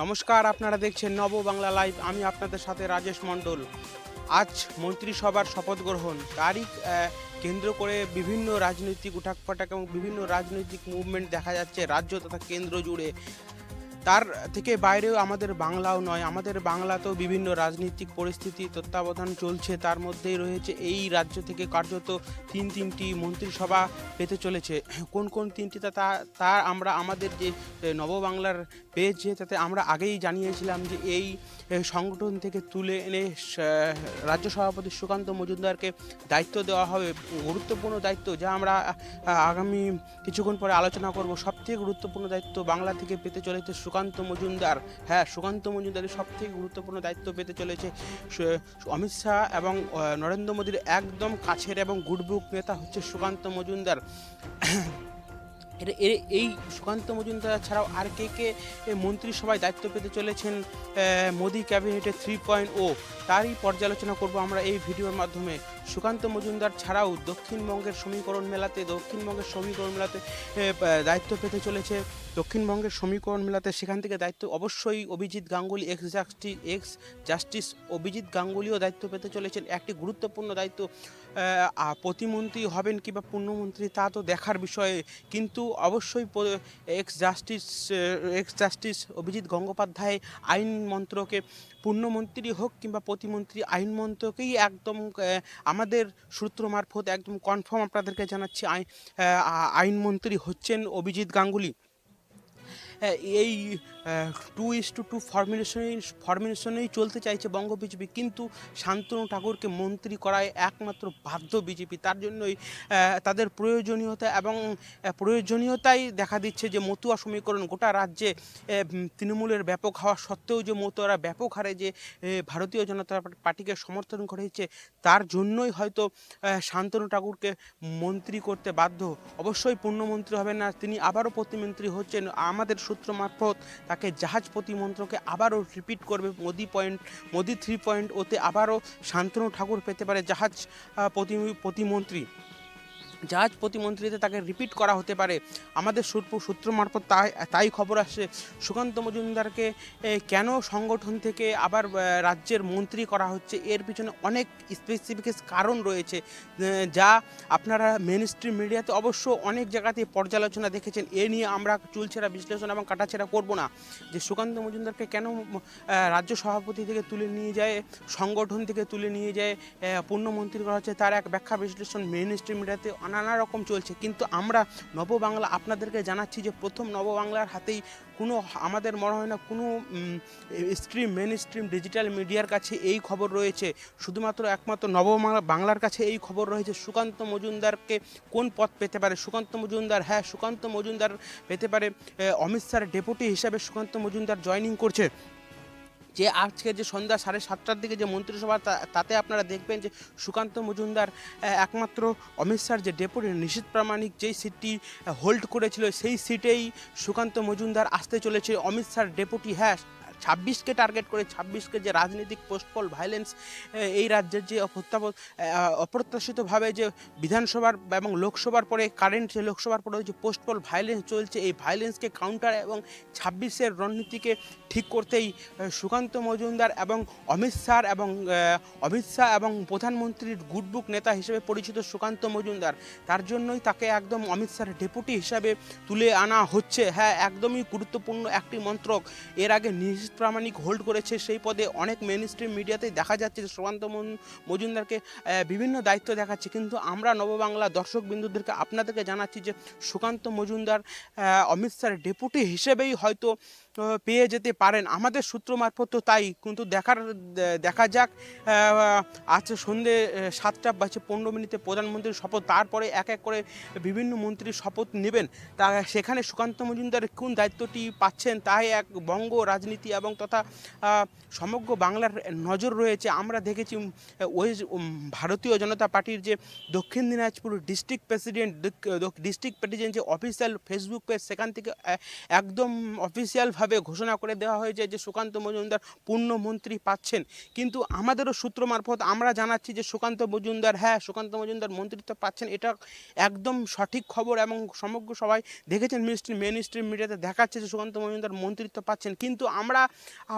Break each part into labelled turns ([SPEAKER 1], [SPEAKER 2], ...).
[SPEAKER 1] নমস্কার, আপনারা দেখছেন নব বাংলা লাইভ। আমি আপনাদের সাথে রাজেশ মণ্ডল। আজ মন্ত্রিসভার শপথ গ্রহণ। তারিখ কেন্দ্র করে বিভিন্ন রাজনৈতিক উঠাকপাটাক এবং বিভিন্ন রাজনৈতিক মুভমেন্ট দেখা যাচ্ছে রাজ্য তথা কেন্দ্র জুড়ে। তার থেকে বাইরেও আমাদের বাংলাও নয়। আমাদের বাংলাতেও বিভিন্ন রাজনৈতিক পরিস্থিতি, তত্ত্বাবধান চলছে। তার মধ্যেই রয়েছে এই রাজ্য থেকে কার্যত তিন তিনটি মন্ত্রিসভা পেতে চলেছে। কোন কোন তিনটি তা, তা- আমরা, আমাদের যে নববাংলার পেজ তাতে আমরা আগেই জানিয়েছিলাম যে এই সংগঠন থেকে তুলে এনে রাজ্য সভাপতি সুকান্ত মজুমদারকে দায়িত্ব দেওয়া হবে। গুরুত্বপূর্ণ দায়িত্ব যা আমরা আগামী কিছুক্ষণ পরে আলোচনা করব। সবথেকে গুরুত্বপূর্ণ দায়িত্ব বাংলা থেকে পেতে চলেছে সুকান্ত মজুমদার। হ্যাঁ সুকান্ত মজুমদারের সবথেকে গুরুত্বপূর্ণ দায়িত্ব পেতে চলেছে অমিত শাহ এবং নরেন্দ্র মোদীর একদম কাছের এবং গুডবুক নেতা হচ্ছে সুকান্ত মজুমদার। এর এ- এই সুকান্ত মজুমদার ছাড়াও আর কে কে মন্ত্রিসভায় দায়িত্ব পেতে চলেছেন মোদি মোদী ক্যাবিনেটে থ্রি পয়েন্ট ও তারই পর্যালোচনা করব আমরা এই ভিডিওর মাধ্যমে। সুকান্ত মজুমদার ছাড়াও দক্ষিণবঙ্গের সমীকরণ মেলাতে, দক্ষিণবঙ্গের সমীকরণ মেলাতে দায়িত্ব পেতে চলেছে। দক্ষিণবঙ্গের সমীকরণ মেলাতে সেখান থেকে দায়িত্ব অবশ্যই Abhijit Ganguly ex justice ex justice Abhijit গাঙ্গুলিও দায়িত্ব পেতে চলেছেন। একটি গুরুত্বপূর্ণ দায়িত্ব প্রতিমন্ত্রী হবেন কিংবা পূর্ণমন্ত্রী তা তো দেখার বিষয়ে। কিন্তু অবশ্যই ex justice ex justice Abhijit Gangopadhyay আইন মন্ত্রকে পূর্ণমন্ত্রী হোক কিংবা প্রতিমন্ত্রী আইন মন্ত্রকেই একদম আমাদের সূত্র মারফত একদম কনফার্ম আপনাদেরকে জানাচ্ছি আই- আহ, আইনমন্ত্রী হচ্ছেন অভিজিৎ গাঙ্গুলি। এই টু ইস টু টু ফর্মুলেশনেই ফর্মুলেশনেই চলতে চাইছে বঙ্গ বিজেপি। কিন্তু শান্তনু ঠাকুরকে মন্ত্রী করায় একমাত্র বাধ্য বিজেপি। তার জন্যই তাদের প্রয়োজনীয়তা এবং প্রয়োজনীয়তাই দেখা দিচ্ছে যে মতুয়া সমীকরণ গোটা রাজ্যে তৃণমূলের ব্যাপক হওয়া সত্ত্বেও যে মতুয়ারা ব্যাপক হারে যে ভারতীয় জনতা পার্টিকে সমর্থন করেছে, তার জন্যই হয়তো শান্তনু ঠাকুরকে মন্ত্রী করতে বাধ্য। অবশ্যই পূর্ণমন্ত্রী হবেন না, তিনি আবারও প্রতিমন্ত্রী হচ্ছেন। আমাদের সূত্র মারফত তাকে জাহাজ প্রতিমন্ত্রকে আবারও রিপিট করবে। Modi point Modi three point ওতে আবারও শান্তনু ঠাকুর পেতে পারে জাহাজ প্রতি, প্রতিমন্ত্রী। জাহাজ প্রতিমন্ত্রীতে তাকে রিপিট করা হতে পারে। আমাদের সূত্র সূত্র মারফত তাই তাই খবর আসছে। সুকান্ত মজুমদারকে কেন সংগঠন থেকে আবার রাজ্যের মন্ত্রী করা হচ্ছে, এর পিছনে অনেক স্পেসিফিক কারণ রয়েছে যা আপনারা মেন স্ট্রিম মিডিয়াতে অবশ্য অনেক জায়গাতে পর্যালোচনা দেখেছেন। এ নিয়ে আমরা চুলছেরা বিশ্লেষণ এবং কাটাছেড়া করব না। যে সুকান্ত মজুমদারকে কেন রাজ্য সভাপতি থেকে তুলে নিয়ে যায়, সংগঠন থেকে তুলে নিয়ে যায় পূর্ণমন্ত্রী করা হচ্ছে, তার এক ব্যাখ্যা বিশ্লেষণ মেন স্ট্রিম মিডিয়াতে নানা রকম চলছে। কিন্তু আমরা নববাংলা আপনাদেরকে জানাচ্ছি যে প্রথম নববাংলার হাতেই কোনো আমাদের মনে হয় না কোনো স্ট্রিম মেন স্ট্রিম ডিজিটাল মিডিয়ার কাছে এই খবর রয়েছে। শুধুমাত্র একমাত্র নববাংলা বাংলার কাছে এই খবর রয়েছে। সুকান্ত মজুমদারকে কোন পদ পেতে পারে? সুকান্ত মজুমদার হ্যাঁ সুকান্ত মজুমদার পেতে পারে। অমিত স্যার ডেপুটি হিসাবে সুকান্ত মজুমদার জয়েনিং করছে। যে আজকে যে সন্ধ্যা সাড়ে সাতটার দিকে যে মন্ত্রিসভা তাতে আপনারা দেখবেন যে সুকান্ত মজুমদার একমাত্র অমিত শাহর যে ডেপুটি নিশীত প্রামাণিক যেই সিটটি হোল্ড করেছিল, সেই সিটেই সুকান্ত মজুমদার আসতে চলেছে। অমিত শাহর ডেপুটি হ্যাঁ ছাব্বিশকে টার্গেট করে, ছাব্বিশকে যে রাজনৈতিক পোস্টপল ভাইলেন্স এই রাজ্যের যে অপ্রত্যাপ- অপ্রত্যাশিতভাবে যে বিধানসভার এবং লোকসভার পরে কারেন্ট লোকসভার পরে যে পোস্টপল ভাইলেন্স চলছে, এই ভাইলেন্সকে কাউন্টার এবং ছাব্বিশের রণনীতিকে ঠিক করতেই সুকান্ত মজুমদার এবং অমিত শাহ এবং অমিত শাহ এবং প্রধানমন্ত্রীর গুডবুক নেতা হিসেবে পরিচিত সুকান্ত মজুমদার, তার জন্যই তাকে একদম অমিত শাহের ডেপুটি হিসাবে তুলে আনা হচ্ছে। হ্যাঁ একদমই গুরুত্বপূর্ণ একটি মন্ত্রক। এর আগে নিশীত প্রামাণিক হোল্ড করেছে। সেই পদে অনেক মেন স্ট্রিম মিডিয়াতেই দেখা যাচ্ছে যে সুকান্ত মজুমদারকে বিভিন্ন দায়িত্ব দেখাচ্ছে। কিন্তু আমরা নববাংলা দর্শক বিন্দুদেরকে আপনাদেরকে জানাচ্ছি যে সুকান্ত মজুমদার অমিত স্যার ডেপুটি হিসেবেই হয়তো পেয়ে যেতে পারেন। আমাদের সূত্র মারফত তো তাই, কিন্তু দেখার দেখা যাক আজ সন্ধে সাতটা বাজে পনেরো মিনিটে প্রধানমন্ত্রীর শপথ, তারপরে এক এক করে বিভিন্ন মন্ত্রীর শপথ নেবেন। তা সেখানে সুকান্ত মজুমদার কোন দায়িত্বটি পাচ্ছেন তাই এক বঙ্গ রাজনীতি এবং তথা সমগ্র বাংলার নজর রয়েছে। আমরা দেখেছি ওয়েস্ট ভারতীয় জনতা পার্টির যে Dakshin Dinajpur district president district president যে অফিসিয়াল ফেসবুক পেজ সেখান থেকে একদম অফিসিয়ালভাবে অফিসিয়ালিভাবে ঘোষণা করে দেওয়া হয়েছে যে সুকান্ত মজুমদার পূর্ণমন্ত্রী পাচ্ছেন। কিন্তু আমাদেরও সূত্র মারফত আমরা জানাচ্ছি যে সুকান্ত মজুমদার হ্যাঁ সুকান্ত মজুমদার মন্ত্রিত্ব পাচ্ছেন। এটা একদম সঠিক খবর এবং সমগ্র সবাই দেখেছেন, মিনিস্ট্রি মেন স্ট্রিম মিডিয়াতে দেখাচ্ছে যে সুকান্ত মজুমদার মন্ত্রিত্ব পাচ্ছেন। কিন্তু আমরা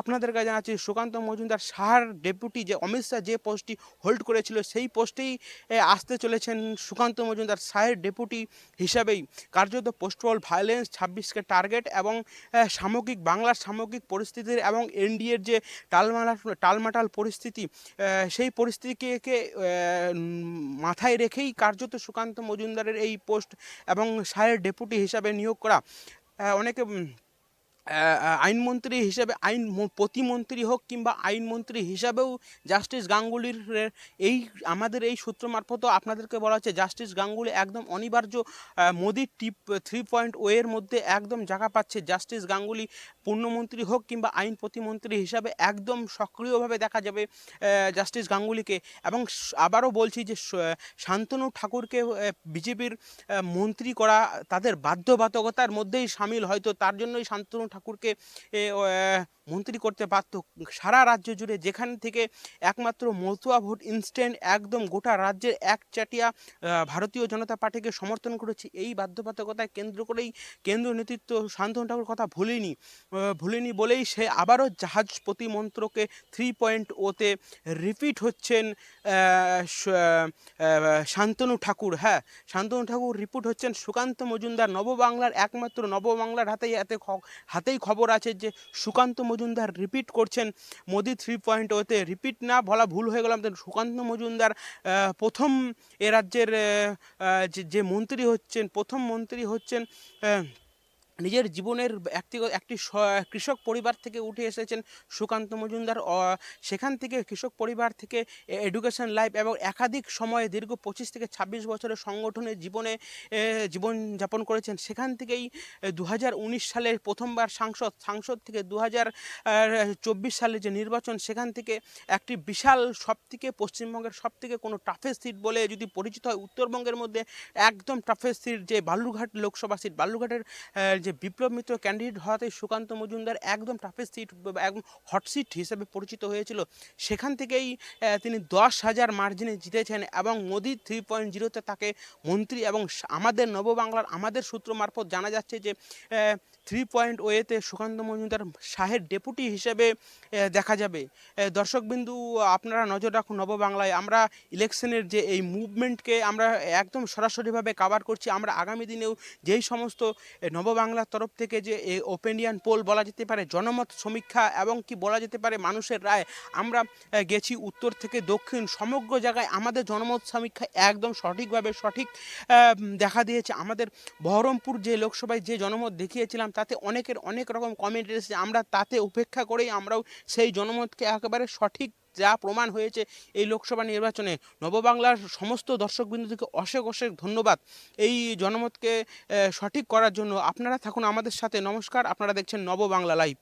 [SPEAKER 1] আপনাদের কাছে জানাচ্ছি সুকান্ত মজুমদার সাহার ডেপুটি যে অমিত শাহ যে পোস্টটি হোল্ড করেছিল, সেই পোস্টেই আসতে চলেছেন সুকান্ত মজুমদার সাহের ডেপুটি হিসাবেই। কার্যত পোস্টপল ভায়োলেন্স ছাব্বিশকে টার্গেট এবং সামগ্রিক বাংলার সামগ্রিক পরিস্থিতির এবং এনডিএর যে টালমালা টালমাটাল পরিস্থিতি সেই পরিস্থিতিকে মাথায় রেখেই কার্যত সুকান্ত মজুমদারের এই পোস্ট এবং সাহের ডেপুটি হিসাবে নিয়োগ করা অনেকে আইনমন্ত্রী হিসেবে, আইন প্রতিমন্ত্রী হোক কিংবা আইনমন্ত্রী হিসাবেও জাস্টিস গাঙ্গুলির, এই আমাদের এই সূত্র মারফতও আপনাদেরকে বলা হচ্ছে জাস্টিস গাঙ্গুলি একদম অনিবার্য মোদির টিপ, থ্রি পয়েন্ট ও এর মধ্যে একদম জায়গা পাচ্ছে। জাস্টিস গাঙ্গুলি পূর্ণমন্ত্রী হোক কিংবা আইন প্রতিমন্ত্রী হিসাবে একদম সক্রিয়ভাবে দেখা যাবে জাস্টিস গাঙ্গুলিকে। এবং আবারও বলছি যে শান্তনু ঠাকুরকে বিজেপির মন্ত্রী করা তাদের বাধ্যবাধকতার মধ্যেই সামিল, হয়তো তার জন্যই শান্তনু ঠাকুরকে মন্ত্রী করতে পারত সারা রাজ্য জুড়ে যেখান থেকে একমাত্র মতুয়া ভোট ইনস্ট্যান্ট একদম গোটা রাজ্যের এক চাটিয়া ভারতীয় জনতা পার্টিকে সমর্থন করেছে, এই বাধ্যবাধকতায় কেন্দ্র করেই কেন্দ্রীয় নেতৃত্ব শান্তনু ঠাকুর কথা ভুলেনি। ভুলেনি বলেই সে আবারও জাহাজ প্রতিমন্ত্রকে থ্রি পয়েন্ট ওতে রিপিট হচ্ছেন শান্তনু ঠাকুর। হ্যাঁ শান্তনু ঠাকুর রিপিট হচ্ছেন সুকান্ত মজুমদার, নববাংলার একমাত্র নববাংলার হাতেই হাতে হাতেই খবর আছে যে সুকান্ত মজুমদার রিপিট করছেন। মোদি থ্রি পয়েন্ট ওতে রিপিট না বলা ভুল হয়ে গেলাম। সুকান্ত মজুমদার প্রথম এ রাজ্যের যে- মন্ত্রী হচ্ছেন, প্রথম মন্ত্রী হচ্ছেন নিজের জীবনের ব্যক্তিগত একটি কৃষক পরিবার থেকে উঠে এসেছেন সুকান্ত মজুমদার। সেখান থেকে কৃষক পরিবার থেকে এডুকেশন লাইফ এবং একাধিক সময়ে দীর্ঘ পঁচিশ থেকে ছাব্বিশ বছরের সংগঠনের জীবনে এ, জীবনযাপন করেছেন। সেখান থেকেই দু হাজার উনিশ সালের প্রথমবার সাংসদ সাংসদ থেকে দু হাজার চব্বিশ সালে যে নির্বাচন সেখান থেকে একটি বিশাল সবথেকে পশ্চিমবঙ্গের সবথেকে কোনো টাফেস্ট সিট বলে যদি পরিচিত হয় উত্তরবঙ্গের মধ্যে একদম টাফেস্ট সিট যে বালুরঘাট লোকসভা সিট বালুরঘাটের আহ, যে বিপ্লব মিত্র ক্যান্ডিডেট হওয়াতে সুকান্ত মজুমদার একদম টাফেস্ট সিট একদম হট সিট হিসেবে পরিচিত হয়েছিল। সেখান থেকেই তিনি দশ হাজার মার্জিনে জিতেছেন এবং মোদি থ্রি পয়েন্ট জিরোতে তাকে মন্ত্রী এবং আমাদের নববাংলার আমাদের সূত্র মারফত জানা যাচ্ছে যে থ্রি পয়েন্ট ওয়েতে সুকান্ত মজুমদার শাহের ডেপুটি হিসেবে দেখা যাবে। দর্শকবিন্দু আপনারা নজর রাখুন নববাংলায়। আমরা ইলেকশনের যে এই মুভমেন্টকে আমরা একদম সরাসরিভাবে কাভার করছি। আমরা আগামী দিনেও যেই সমস্ত এ, নববাংলার তরফ থেকে যে ওপেনিয়ান পোল বলা যেতে পারে, জনমত সমীক্ষা এবং কি বলা যেতে পারে মানুষের রায়, আমরা গেছি উত্তর থেকে দক্ষিণ, সমগ্র জায়গায় আমাদের জনমত সমীক্ষা একদম সঠিকভাবে সঠিক দেখা দিয়েছে। আমাদের বহরমপুর যে লোকসভায় যে জনমত দেখিয়েছিলাম, তাতে অনেকের অনেক রকম কমেন্ট এসেছে। আমরা তাতে উপেক্ষা করেই আমরাও সেই জনমতকে একেবারে সঠিক যা প্রমাণ হয়েছে এই লোকসভা নির্বাচনে, নববাংলার সমস্ত দর্শকবৃন্দকে অশেষ অশেষ ধন্যবাদ। এই জনমতকে সঠিক করার জন্য আপনারা থাকুন আমাদের সাথে। নমস্কার, আপনারা দেখছেন নববাংলা লাইভ।